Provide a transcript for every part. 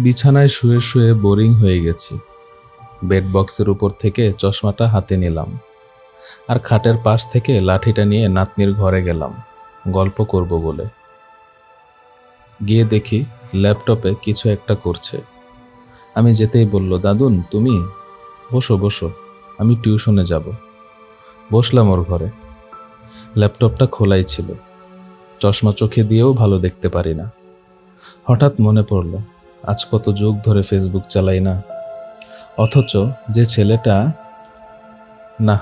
বিছানায় শুয়ে শুয়ে বোরিং হয়ে গেছি। বেড বক্সের উপর থেকে চশমাটা হাতে নিলাম। আর খাটের পাশ থেকে লাঠিটা নিয়ে নাতনির ঘরে গেলাম, গল্প করব বলে। গিয়ে দেখি ল্যাপটপে কিছু একটা করছে। আমি যেতেই বলল, দাদুন, তুমি? বসো বসো, আমি টিউশনে যাব। বসলাম ওর ঘরে। ল্যাপটপটা খোলাই ছিল। চশমা চোখে দিয়েও ভালো দেখতে পারি না। হঠাৎ মনে পড়ল আজ কত যুগ ধরে ফেসবুক চালাই না। অথচ যে ছেলেটা, না,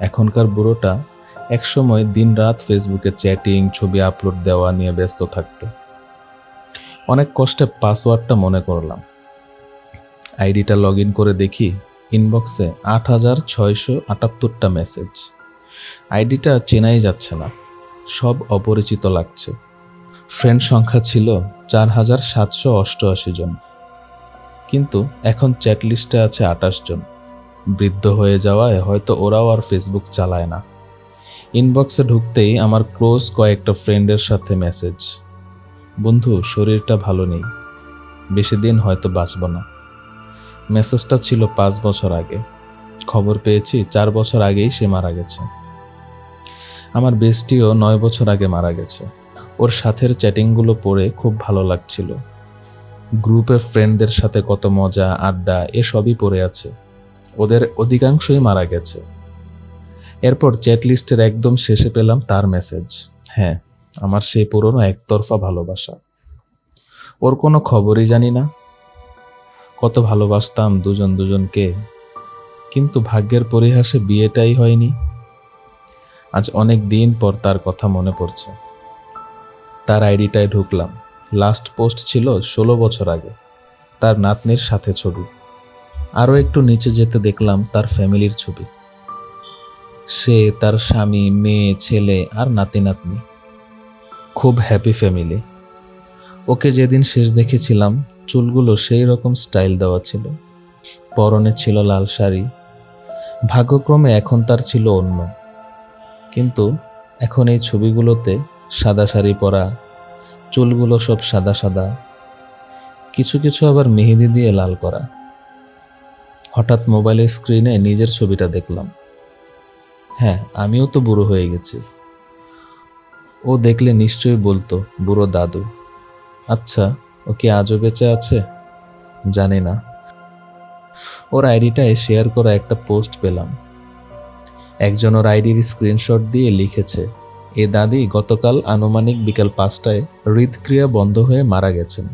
এখনকার বুড়োটা একসময় দিনরাত ফেসবুকে চ্যাটিং ছবি আপলোড দেওয়া নিয়ে ব্যস্ত থাকতো। অনেক কষ্টে পাসওয়ার্ডটা মনে করলাম। আইডিটা লগ ইন করে দেখি ইনবক্সে আট হাজার ছয়শো আটাত্তরটা মেসেজ আইডিটা চেনাই যাচ্ছে না। সব অপরিচিত লাগছে। ফ্রেন্ড সংখ্যা ছিল চার হাজার সাতশো অষ্টআশি জন। কিন্তু এখন চ্যাট লিস্টে আছে আটাশ জন। বৃদ্ধ হয়ে যাওয়ায় হয়তো ওরাও আর ফেসবুক চালায় না। ইনবক্সে ঢুকতেই আমার ক্লোজ কয়েকটা ফ্রেন্ডের সাথে মেসেজ। বন্ধু, শরীরটা ভালো নেই। বেশি দিন হয়তো বাঁচব না। মেসেজটা ছিল পাঁচ বছর আগে। খবর পেয়েছি, চার বছর আগেই সে মারা গেছে। আমার বেস্টিও নয় বছর আগে মারা গেছে। ওর সাথের চ্যাটিংগুলো পড়ে খুব ভালো লাগছিল। গ্রুপের ফ্রেন্ডদের সাথে কত মজা, আড্ডা, এসবই পড়ে আছে। ওদের অধিকাংশই মারা গেছে। এরপর চ্যাট লিস্টের একদম শেষে পেলাম তার মেসেজ। হ্যাঁ আমার সেই পুরনো একতরফা ভালোবাসা। ওর কোনো খবরই জানি না। কত ভালোবাসতাম দুজন দুজনকে। কিন্তু ভাগ্যের পরিহাসে বিয়েটাই হয়নি। আজ অনেক দিন পর তার কথা মনে পড়ছে। তার আইডিটায় ঢুকলাম। লাস্ট পোস্ট ছিল ষোলো বছর আগে। তার নাতনির সাথে ছবি। আরও একটু নিচে যেতে দেখলাম তার ফ্যামিলির ছবি। সে তার স্বামী, মেয়ে, ছেলে আর নাতি নাতনি। খুব হ্যাপি ফ্যামিলি ওকে যেদিন শেষ দেখেছিলাম, চুলগুলো সেই রকম স্টাইল দেওয়া ছিল। পরনে ছিল লাল শাড়ি। ভাগ্যক্রমে এখন তার ছিল অন্য। কিন্তু এখন এই ছবিগুলোতে সাদা শাড়ি পরা চুলগুলো সব সাদা সাদা। কিছু কিছু আবার মেহেদি দিয়ে লাল করা। হঠাৎ মোবাইলের স্ক্রিনে নিজের ছবিটা দেখলাম। হ্যাঁ আমিও তো বুড়ো হয়ে গেছি। ও দেখলে নিশ্চয়ই বলতো, বুড়ো দাদু। আচ্ছা ও কি আজও বেঁচে আছে? জানি না। ওর আইডিটায় শেয়ার করা একটা পোস্ট পেলাম। একজন ওর আইডির স্ক্রিনশট দিয়ে লিখেছে এ দাদি গতকাল আনুমানিক বিকাল পাঁচটায় হৃদক্রিয়া বন্ধ হয়ে মারা গেছেন।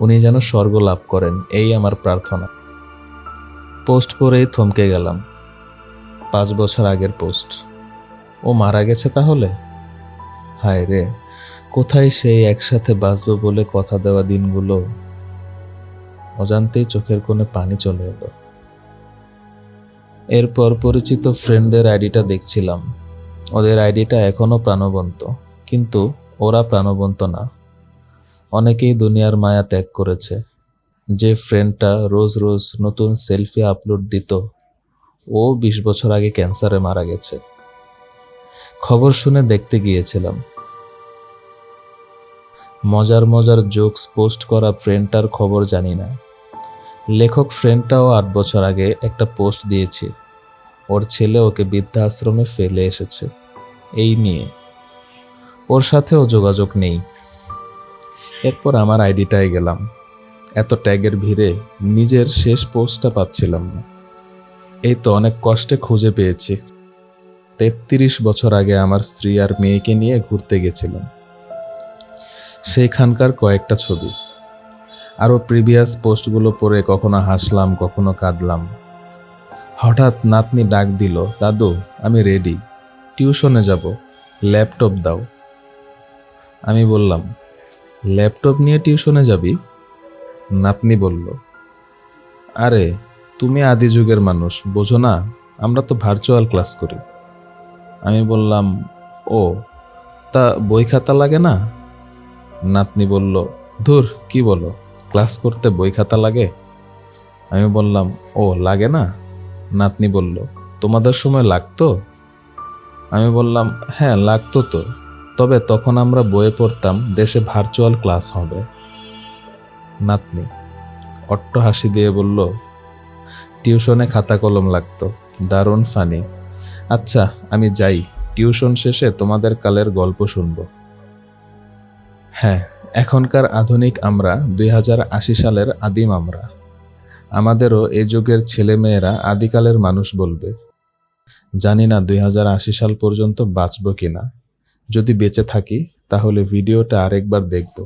উনি যেন স্বর্গ লাভ করেন, এই আমার প্রার্থনা। পোস্ট করেই থমকে গেলাম। পাঁচ বছর আগের পোস্ট। ও মারা গেছে তাহলে? হায় রে, কোথায় সেই একসাথে বাঁচবো বলে কথা দেওয়া দিনগুলো? অজান্তেই চোখের কোণে পানি চলে এলো। এরপর পরিচিত ফ্রেন্ডদের আইডিটা দেখছিলাম। ওদের আইডিটা এখনও প্রাণবন্ত, কিন্তু ওরা প্রাণবন্ত না। অনেকেই দুনিয়ার মায়া ত্যাগ করেছে। যে ফ্রেন্ডটা রোজ রোজ নতুন সেলফি আপলোড দিত, ও বিশ বছর আগে ক্যান্সারে মারা গেছে। খবর শুনে দেখতে গিয়েছিলাম। মজার মজার জোকস পোস্ট করা ফ্রেন্ডটার খবর জানি না। লেখক ফ্রেন্ডটাও আট বছর আগে একটা পোস্ট দিয়েছে। ওর ছেলে ওকে বৃদ্ধাশ্রমে ফেলে এসেছে। এই নিয়ে। ওর সাথেও যোগাযোগ নেই। এরপর আমার আইডিটায় গেলাম। এত ট্যাগের ভিড়ে নিজের শেষ পোস্টটা পাচ্ছিলাম না। এই তো অনেক কষ্টে খুঁজে পেয়েছি। তেত্রিশ বছর আগে আমার স্ত্রী আর মেয়েকে নিয়ে ঘুরতে গেছিলাম। সেইখানকার কয়েকটা ছবি। আরও প্রিভিয়াস পোস্টগুলো পড়ে কখনো হাসলাম, কখনো কাঁদলাম। হঠাৎ নাতনি ডাক দিল, দাদু, আমি রেডি টিউশনে যাব, ল্যাপটপ দাও। আমি বললাম, ল্যাপটপ নিয়ে টিউশনে যাবি? নাতনি বলল, আরে, তুমি আদি যুগের মানুষ, বোঝো না, আমরা তো ভার্চুয়াল ক্লাস করি। আমি বললাম, ও, তা বই খাতা লাগে না? নাতনি বলল, ধুর, কি বলো ক্লাস করতে বই খাতা লাগে? আমি বললাম, ও, লাগে না? নাতনি বলল, তোমাদের সময় লাগতো? আমি বললাম হ্যাঁ লাগতো তো। তবে তখন আমরা বইয়ে পড়তাম, দেশে ভার্চুয়াল ক্লাস হবে। নাতনি অট্ট হাসি দিয়ে বলল, টিউশনে খাতা কলম লাগতো, দারুণ ফানি আচ্ছা আমি যাই, টিউশন শেষে তোমাদের কালের গল্প শুনব। হ্যাঁ এখনকার আধুনিক আমরা দুই হাজার আশি সালের আদিম আমরা। আমাদেরও এ যুগের ছেলেমেয়েরা আদিকালের মানুষ বলবে, জানি না দুই হাজার আশি সাল পর্যন্ত বাঁচব কি না যদি বেঁচে থাকি, তাহলে ভিডিওটা আরেকবার দেখব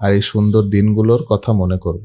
আর এই সুন্দর দিনগুলোর কথা মনে করব।